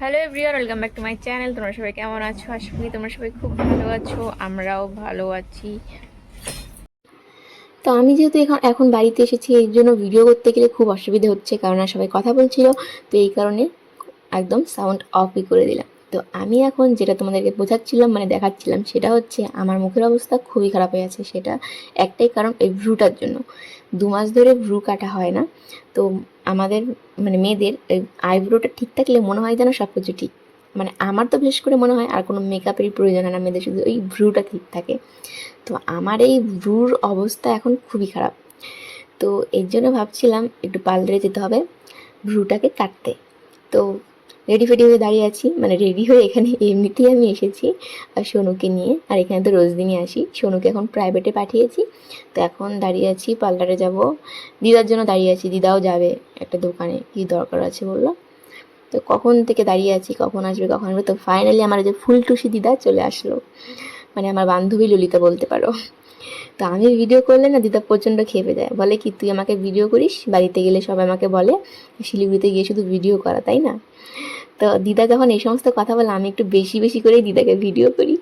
Hello everyone welcome back to my channel তোমরা সবাই কেমন আছো? আশা করি তোমরা সবাই খুব ভালো আছো, আমরাও ভালো আছি। তো আমি যেহেতু এখন এখন বাড়িতে এসেছি এই জন্য ভিডিও করতে গেলে খুব অসুবিধা হচ্ছে, কারণ সবাই কথা বলছিল, তো এই কারণে একদম সাউন্ড অফই করে দিলাম। তো আমি এখন যেটা তোমাদেরকে বোঝাচ্ছিলাম মানে দেখাচ্ছিলাম, সেটা হচ্ছে আমার মুখের অবস্থা খুবই খারাপ হয়ে আছে। সেটা একটাই কারণ এই ভ্রুটার জন্য। দু মাস ধরে ভ্রু কাটা হয় না। তো আমাদের মানে মেয়েদের আইব্রোটা ঠিক থাকলে মনে হয় যেন সব কিছু ঠিক। মানে আমার তো বিশেষ করে মনে হয় আর কোনো মেকআপেরই প্রয়োজন হয় না, মেয়েদের শুধু ওই ভ্রুটা ঠিক থাকে। তো আমার এই ভ্রুর অবস্থা এখন খুবই খারাপ। তো এর জন্য ভাবছিলাম একটু পার্লারে যেতে হবে ভ্রুটাকে কাটতে। তো রেডি ফেডি হয়ে দাঁড়িয়ে আছি মানে রেডি হয়ে এখানে এমনিতেই আমি এসেছি, আর সোনুকে নিয়ে, আর এখানে তো রোজ দিনই আসি, সোনুকে এখন প্রাইভেটে পাঠিয়েছি, তো এখন দাঁড়িয়ে আছি পার্লারে যাব, দিদার জন্য দাঁড়িয়ে আছি, দিদাও যাবে একটা দোকানে, কি দরকার আছে বলল? তো কখন থেকে দাঁড়িয়ে আছি, কখন আসবে কখন আসবে, তো ফাইনালি আমার যে ফুলটুসি দিদা চলে আসলো মানে আমার বান্ধবী ললিতা বলতে পারো। তো আমি ভিডিও করলে না দিদা প্রচণ্ড খেপে যায়, বলে কি তুই আমাকে ভিডিও করিস? বাড়িতে গেলে সবাই আমাকে বলে, শিলিগুড়িতে গিয়ে শুধু ভিডিও করা, তাই না? তো দিদা যখন এই সমস্ত কথা বলে, আমি একটু বেশি বেশি করেই দিদাকে ভিডিও করি।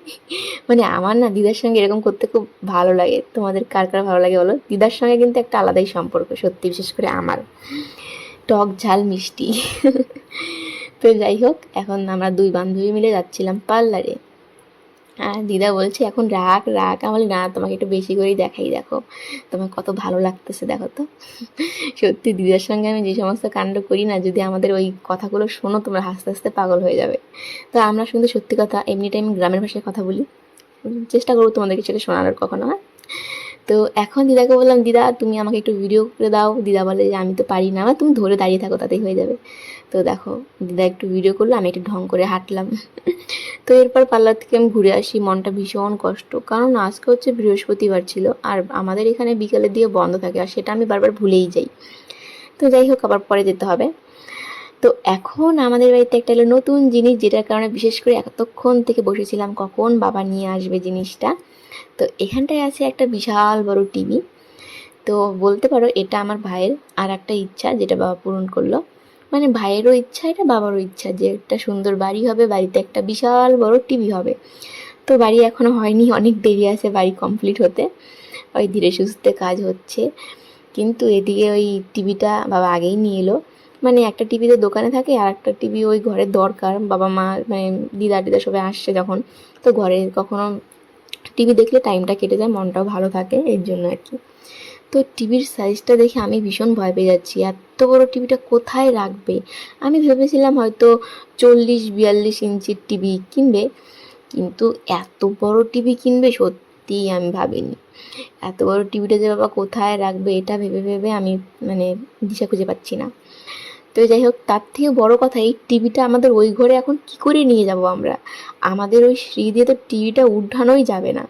মানে আমার না দিদার সঙ্গে এরকম করতে খুব ভালো লাগে। তোমাদের কার কার ভালো লাগে বলো? দিদার সঙ্গে কিন্তু একটা আলাদাই সম্পর্ক, সত্যি, বিশেষ করে আমার। টক ঝাল মিষ্টি। তো যাই হোক, এখন আমরা দুই বান্ধবী মিলে যাচ্ছিলাম পার্লারে। আর দিদা বলছে, এখন রাগ রাগ আমি না, তোমাকে একটু বেশি করেই দেখাই, দেখো। তোমার কত ভালো লাগতেছে, দেখো তো। সত্যি, দিদার সঙ্গে আমি যে সমস্ত কাণ্ড করি না, যদি আমাদের ওই কথাগুলো শোনো, তোমরা হাসতে হাসতে পাগল হয়ে যাবে। তো আমরা কিন্তু সত্যি কথা, এমনি টাইম গ্রামের ভাষায় কথা বলি। চেষ্টা করব তোমাদেরকে সেটা শোনানোর কখনো হ্যাঁ? তো এখন দিদাকে বললাম, দিদা, তুমি আমাকে একটু ভিডিও করে দাও। দিদা বলে যে, আমি তো পারি না, তুমি ধরে দাঁড়িয়ে থাকো, তাতেই হয়ে যাবে। তো দেখো, দিদা একটু ভিডিও করল, আমি একটু ঢং করে হাঁটলাম। তো এরপর পার্লার থেকে আমি ঘুরে আসি, মনটা ভীষণ কষ্ট। কারণ আজকে হচ্ছে বৃহস্পতিবার ছিল, আর আমাদের এখানে বিকালের দিয়ে বন্ধ থাকে, আর সেটা আমি বারবার ভুলেই যাই। তো যাই হোক, আবার পরে যেতে হবে। তো এখন আমাদের বাড়িতে একটা এলো নতুন জিনিস, যেটার কারণে বিশেষ করে এতক্ষণ থেকে বসেছিলাম, কখন বাবা নিয়ে আসবে জিনিসটা। তো এখানটায় আছে একটা বিশাল বড় টিভি। তো বলতে পারো এটা আমার ভাইয়ের আর একটা ইচ্ছা যেটা বাবা পূরণ করল। মানে ভাইয়েরও ইচ্ছা, এটা বাবারও ইচ্ছা যে একটা সুন্দর বাড়ি হবে, বাড়িতে একটা বিশাল বড় টিভি হবে। তো বাড়ি এখনও হয়নি, অনেক দেরি আছে বাড়ি কমপ্লিট হতে। ওই ধীরে সুস্থে কাজ হচ্ছে। কিন্তু এদিকে ওই টিভিটা বাবা আগেই নিয়ে এলো। মানে একটা টিভি তো দোকানে থাকে আর একটা টিভি ওই ঘরের দরকার। বাবা মা মানে দিদা টিদা সবাই আসছে যখন। তো ঘরে কখনো টিভি দেখলে টাইমটা কেটে যায়, মনটাও ভালো থাকে, এর জন্য আর কি। তো টিভির সাইজটা দেখে আমি ভীষণ ভয় পেয়ে যাচ্ছি, এত বড় টিভিটা কোথায় রাখবে? আমি ভেবেছিলাম হয়তো চল্লিশ, বিয়াল্লিশ ইঞ্চির টিভি কিনবে, কিন্তু এত বড় টিভি কিনবে সত্যিই আমি ভাবিনি। এত বড় টিভিটা যে বাবা কোথায় রাখবে, এটা ভেবে ভেবে আমি মানে দিশা খুঁজে পাচ্ছি না। তো যাই হোক, তার থেকে বড় কথা এই টিভিটা আমাদের ওই ঘরে এখন কি করে নিয়ে যাব আমরা? আমাদের ওই সিঁড়ি দিয়ে তো টিভিটা উঠানোই যাবে না।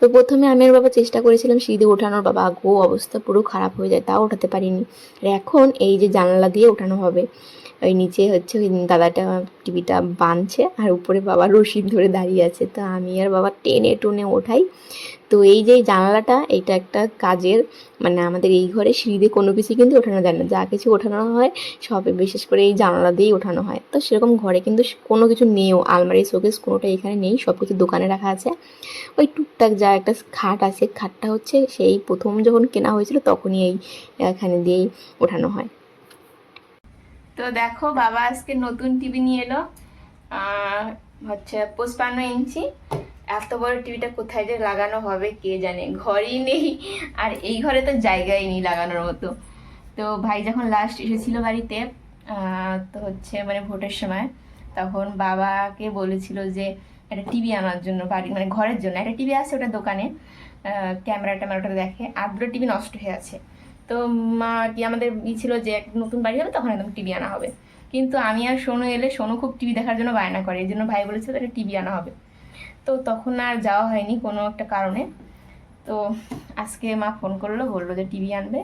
তো প্রথমে আমি আর বাবা চেষ্টা করেছিলাম সিঁড়ি দিয়ে ওঠানোর, বাবা গো, অবস্থা পুরো খারাপ হয়ে যায়, তাও ওঠাতে পারিনি। আর এখন এই যে জানালা দিয়ে ওঠানো হবে ওই নিচে হচ্ছে ওই দাদাটা টিভিটা বাঁধছে আর উপরে বাবা রশিদ ধরে দাঁড়িয়ে আছে। তো আমি আর বাবা টেনে টুনে ওঠাই। তো এই যে জানালাটা, এটা একটা কাজের মানে আমাদের এই ঘরে সিঁড়ি দিয়ে কোনো কিছু কিন্তু ওঠানো যায় না। যা কিছু ওঠানো হয়, সবে বিশেষ করে এই জানালা দিয়েই ওঠানো হয়। তো সেরকম ঘরে কিন্তু কোনো কিছু নেইও আলমারি, শোকেস কোনোটা এখানে নেই সব কিছু দোকানে রাখা আছে। ওই টুকটাক যা একটা খাট আছে, খাটটা হচ্ছে সেই প্রথম যখন কেনা হয়েছিল তখনই এই এখানে দিয়েই ওঠানো হয়। তো দেখো, বাবা আজকে নতুন টিভি নিয়ে এলো হচ্ছে পঁচপান্ন ইঞ্চি। এত বড় টিভিটা কোথায় যে লাগানো হবে কে জানে? ঘরই নেই, আর এই ঘরে তো জায়গাই নেই লাগানোর মতো। তো ভাই যখন লাস্ট এসেছিল বাড়িতে তো হচ্ছে মানে ভোটের সময়, তখন বাবাকে বলেছিল যে একটা টিভি আনার জন্য, বাড়ি মানে ঘরের জন্য। একটা টিভি আছে ওটা দোকানে ক্যামেরা ট্যামেরাটা দেখে। আর দুটো টিভি নষ্ট হয়ে আছে। তো মা কি, আমাদের ই ছিল যে একটা নতুন বাড়ি হবে, তখন একদম টিভি আনা হবে। কিন্তু আমি আর সোনু এলে, সোনু খুব টিভি দেখার জন্য বায়না করে, এই জন্য ভাই বলেছিল একটা টিভি আনা হবে। তো তখন আর যাওয়া হয়নি কোনো একটা কারণে। তো আজকে মা ফোন করল, বলল যে টিভি আনবে।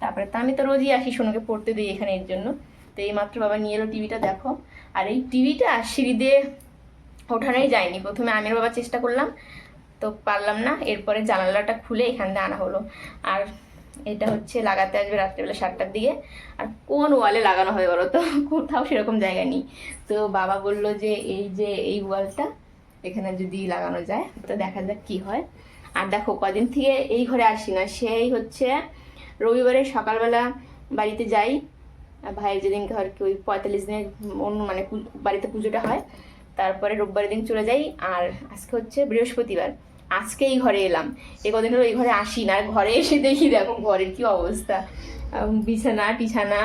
তারপরে তো আমি তো রোজই আসি সোনুকে পড়তে দিই এখানে এর জন্য। তো এই মাত্র বাবা নিয়ে এলো টিভিটা, দেখো। আর এই টিভিটা সিঁড়ি দিয়ে ওঠানোই যায়নি। প্রথমে আমির বাবা চেষ্টা করলাম, তো পারলাম না। এরপরে জানালাটা খুলে এখান দিয়ে আনা হলো। আর এটা হচ্ছে লাগাতে আসবে রাত্রেবেলা সাতটার দিকে। আর কোন ওয়ালে লাগানো হবে বলো তো? কোথাও সেরকম জায়গা নেই। তো বাবা বলল যে, এই যে এই ওয়ালটা এখানে যদি লাগানো যায়, তো দেখা যাক কি হয়। আর দেখো, কদিন থেকে এই ঘরে আসি না। সেই হচ্ছে রবিবারে সকালবেলা বাড়িতে যাই। ভাইয়ের যেদিন ঘর কি ওই পঁয়তাল্লিশ দিনের অন্য মানে বাড়িতে পুজোটা হয়, তারপরে রোববারের দিন চলে যাই। আর আজকে হচ্ছে বৃহস্পতিবার। আজকে এই ঘরে এলাম। এ কদিন হলো এই ঘরে আসি না, ঘরে এসে দেখি দেখো ঘরের কি অবস্থা। বিছানা, টিছানা,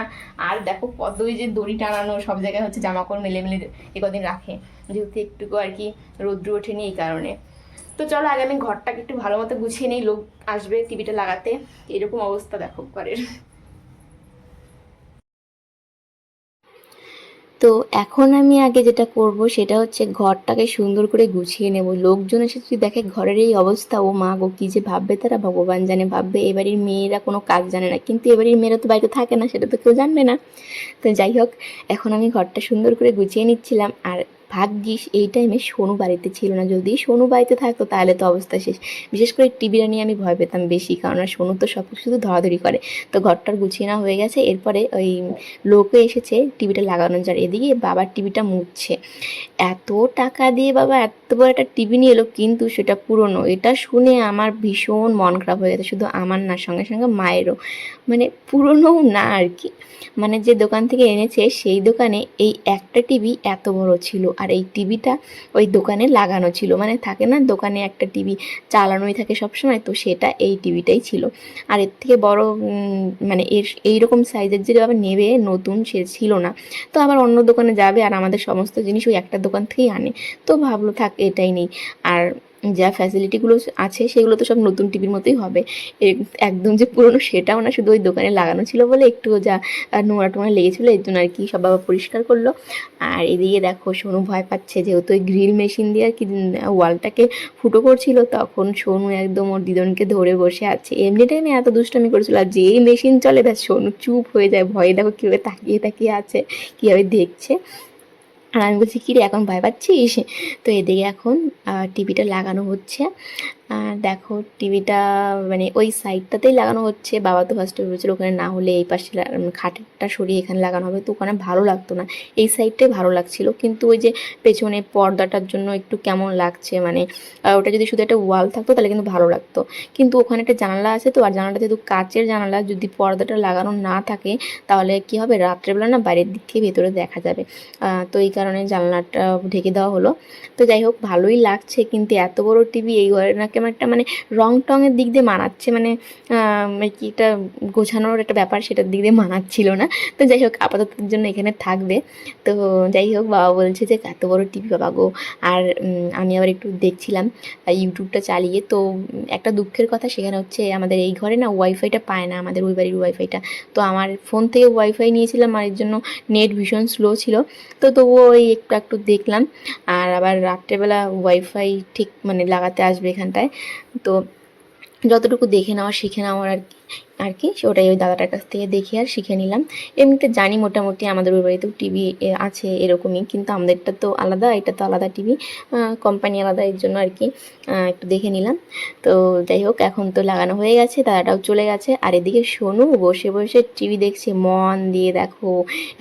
আর দেখো কত ওই যে দড়ি টানানো, সব জায়গায় হচ্ছে জামা কাপড় মেলে মেলে এ কদিন রাখে। যেহেতু একটুকু আর কি রৌদ্র ওঠেনি এই কারণে। তো চলো আগে আমি ঘরটাকে একটু ভালো মতো গুছিয়ে নেই, লোক আসবে টিভিটা লাগাতে। এরকম অবস্থা দেখো ঘরের। তো এখন আমি আগে যেটা করব সেটা হচ্ছে ঘরটাকে সুন্দর করে গুছিয়ে নেব। লোকজন এসে যদি দেখে ঘরের এই অবস্থা, ও মা গো, কী যে ভাববে তারা? ভগবান জানে, ভাববে এবারের মেয়েরা কোনো কাজ জানে না। কিন্তু এবারের মেয়েরা তো বাড়িতে থাকে না, সেটা তো কেউ জানবে না। তো যাই হোক, এখন আমি ঘরটা সুন্দর করে গুছিয়ে নিচ্ছিলাম। আর ভাগ্যিস এই টাইমে সোনু বাড়িতে ছিল না। যদি সোনু বাড়িতে থাকতো, তাহলে তো অবস্থা শেষ। বিশেষ করে টিভিটা নিয়ে আমি ভয় পেতাম বেশি, কারণ সোনু তো সব শুধু ধরাধরি করে। তো ঘরটার গুছিয়ে না হয়ে গেছে। এরপরে ওই লোকে এসেছে টিভিটা লাগানো যার এদিকে বাবার টিভিটা মুছছে। এত টাকা দিয়ে বাবা, এত বড় একটা টিভি নিয়ে এলো, কিন্তু সেটা পুরনো। এটা শুনে আমার ভীষণ মন খারাপ হয়ে গেছে, শুধু আমার না, সঙ্গে সঙ্গে মায়েরও। মানে পুরনোও না আর কি। মানে যে দোকান থেকে এনেছে, সেই দোকানে এই একটা টিভি এত বড় ছিল, আর এই টিভিটা ওই দোকানে লাগানো ছিল। মানে থাকে না, দোকানে একটা টিভি চালানোই থাকে সবসময়, তো সেটা এই টিভিটাই ছিল। আর এর থেকে বড় মানে এর, এইরকম সাইজের যে আবার নেবে, নতুন সে ছিল না, তো আবার অন্য দোকানে যাবে আর আমাদের সমস্ত জিনিস ওই একটা দোকান থেকেই আনে। তো ভাবলো থাক এটাই নেই। আর যা ফ্যাসিলিটিগুলো আছে সেগুলো তো সব নতুন টিভির মতোই হবে। একদম যে পুরনো সেটাও না, শুধু ওই দোকানে লাগানো ছিল বলে একটু যা নোংরা টোংরা লেগেছিলো, এর জন্য আর কি সব বাবা পরিষ্কার করল। আর এদিকে দেখো, সোনু ভয় পাচ্ছে, যেহেতু ওই গ্রিল মেশিন দিয়ে আর কি ওয়ালটাকে ফুটো করছিল, তখন সোনু একদম ওর দিদনকে ধরে বসে আছে। এমনি টাইমে এত দুষ্টামি করেছিল, আর যেই মেশিন চলে, ব্যাস সোনু চুপ হয়ে যায়, ভয়ে দেখো কীভাবে তাকিয়ে তাকিয়ে আছে, কীভাবে দেখছে। আর আমি বলছি কী রে এখন ভয় পাচ্ছিস? তো এদিকে এখন টিভিটা লাগানো হচ্ছে। আর দেখো টিভিটা মানে ওই সাইডটাতেই লাগানো হচ্ছে। বাবা তো ফার্স্টে ভেবেছিল ওখানে না হলে এই পাশে উম, খাটেরটা সরিয়ে এখানে লাগানো হবে। তো ওখানে ভালো লাগতো না। এই সাইডটাই ভালো লাগছিল। কিন্তু ওই যে পেছনে পর্দাটার জন্য একটু কেমন লাগছে মানে ওটা যদি শুধু একটা ওয়াল থাকতো তাহলে কিন্তু ভালো লাগতো। কিন্তু ওখানে একটা জানালা আছে তো আর জানালাটা যেহেতু কাচের জানালা যদি পর্দাটা লাগানো না থাকে তাহলে কি হবে? রাত্রেবেলা না বাইরের দিক থেকে ভেতরে দেখা যাবে। তো এই কারণে জানলাটা ঢেকে দেওয়া হলো। তো যাই হোক ভালোই লাগছে। কিন্তু এত বড় টিভি এই ঘরে না কেমন একটা মানে রং টঙের দিক দিয়ে মানাচ্ছে মানে মানে কি একটা গোছানোর একটা ব্যাপার সেটার দিক দিয়ে মানাচ্ছিল না। তো যাই হোক, আপাতত জন্য এখানে থাকবে। তো যাই হোক, বাবা বলছে যে, এত বড় টিভি বাবা গো। আর আমি আবার একটু দেখছিলাম ইউটিউবটা চালিয়ে। তো, একটা দুঃখের কথা সেখানে হচ্ছে, আমাদের এই ঘরে না ওয়াইফাইটা পায় না, আমাদের ওই বাড়ির ওয়াইফাইটা তো আমার ফোন থেকে ওয়াইফাই নিয়েছিলাম, আর এর জন্য নেট ভীষণ স্লো ছিল। তো তবুও ওই একটু একটু দেখলাম। আর আবার রাত্রেবেলা ওয়াইফাই ঠিক মানে লাগাতে আসবে এখানটায়। তো যতটুকু দেখে নেওয়া শিখে নেওয়ার আর কি। আর কি ওটাই ওই দাদাটার কাছ থেকে দেখে আর শিখে নিলাম। এমনিতে জানি মোটামুটি আমাদের ওই বাড়িতেও টিভি আছে এরকমই, কিন্তু আমাদেরটা তো আলাদা, এটা তো আলাদা টিভি কোম্পানি আলাদা, এর জন্য আর কি একটু দেখে নিলাম। তো যাই হোক, এখন তো লাগানো হয়ে গেছে, দাদাটাও চলে গেছে। আর এদিকে সোনু বসে বসে টিভি দেখছে, মন দিয়ে দেখো,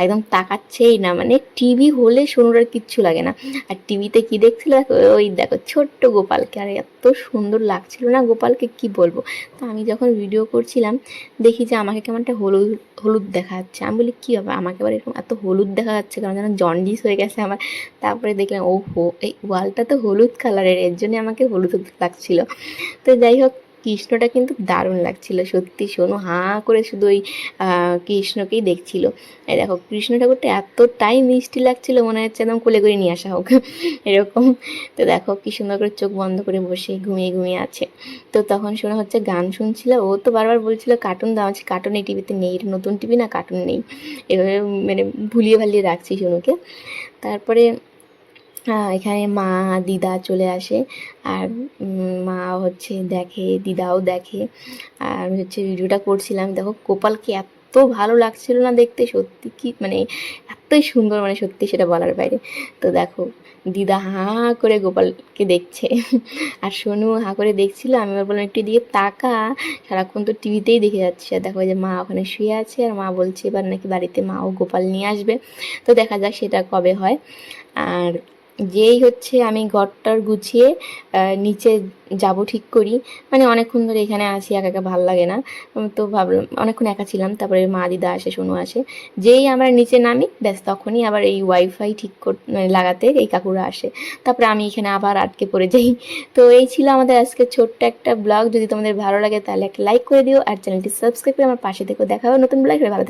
একদম তাকাচ্ছেই না মানে টিভি হলে সোনুর আর কিচ্ছু লাগে না। আর টিভিতে কি দেখছিল দেখো, ওই দেখো, ছোট্ট গোপালকে, আর এত সুন্দর লাগছিল না গোপালকে, কি বলব? তো আমি যখন ভিডিও করছিলাম দেখি যে আমাকে কেমন একটা হলুদ হলুদ দেখা যাচ্ছে আমি বলি, কী হবে আমাকে আবার এরকম এত হলুদ দেখা যাচ্ছে কারণ যেন জন্ডিস হয়ে গেছে আমার। তারপরে দেখলাম ও হো এই ওয়ালটা তো হলুদ কালারের এর জন্য আমাকে হলুদ লাগছিল। তো যাই হোক কৃষ্ণটা কিন্তু দারুণ লাগছিল, সত্যি শোনো, হাঁ করে শুধু ওই কৃষ্ণকেই দেখছিল। দেখো, কৃষ্ণ ঠাকুরটা এতটাই মিষ্টি লাগছিল, মনে হচ্ছে একদম কোলে করে নিয়ে আসা হোক, এরকম। তো দেখো, কি সুন্দর করে চোখ বন্ধ করে বসে ঘুমিয়ে ঘুমিয়ে আছে। তো তখন শোনা হচ্ছে গান শুনছিল, ও তো বারবার বলছিল, কার্টুন দেওয়া আছে কার্টুন এই টিভিতে নেই নতুন টিভি না, কার্টুন নেই। এভাবে মানে ভুলিয়ে ভালিয়ে রাখছি সোনুকে তারপরে এখানে মা দিদা চলে আসে। আর মা হচ্ছে দেখে, দিদাও দেখে। আর হচ্ছে ভিডিওটা করছিলাম। দেখো গোপালকে এত ভালো লাগছিল না দেখতে, সত্যি কি মানে এত এতই সুন্দর মানে সত্যি সেটা বলার বাইরে। তো দেখো, দিদা হাঁ করে গোপালকে দেখছে। আর সোনু হাঁ করে দেখছিল, আমি এবার বললাম, একটু দিয়ে তাকা। সারাক্ষণ তো টিভিতেই দেখে যাচ্ছে। আর দেখো যে মা ওখানে শুয়ে আছে, আর মা বলছে, এবার নাকি বাড়িতে মা ও গোপাল নিয়ে আসবে। তো দেখা যাক সেটা কবে হয়। আর যেই হচ্ছে আমি ঘরটার গুছিয়ে নিচে যাব ঠিক করি। মানে অনেকক্ষণ ধরে এখানে আসি একা একা ভালো লাগে না। তো ভাবলাম, অনেকক্ষণ একা ছিলাম, তারপরে মা, দিদা আসে, সোনু আসে। যেই আমরা নিচে নামি, ব্যাস তখনই আবার এই ওয়াইফাই ঠিক কর মানে লাগাতে এই কাকুরা আসে। তারপরে আমি এখানে আবার আটকে পড়ে যাই। তো এই ছিল আমাদের আজকে ছোট্ট একটা ব্লগ। যদি তোমাদের ভালো লাগে তাহলে একটা লাইক করে দিও, আর চ্যানেলটি সাবস্ক্রাইব করে আমার পাশে থেকেও দেখা হবে নতুন ব্লগ ভালো।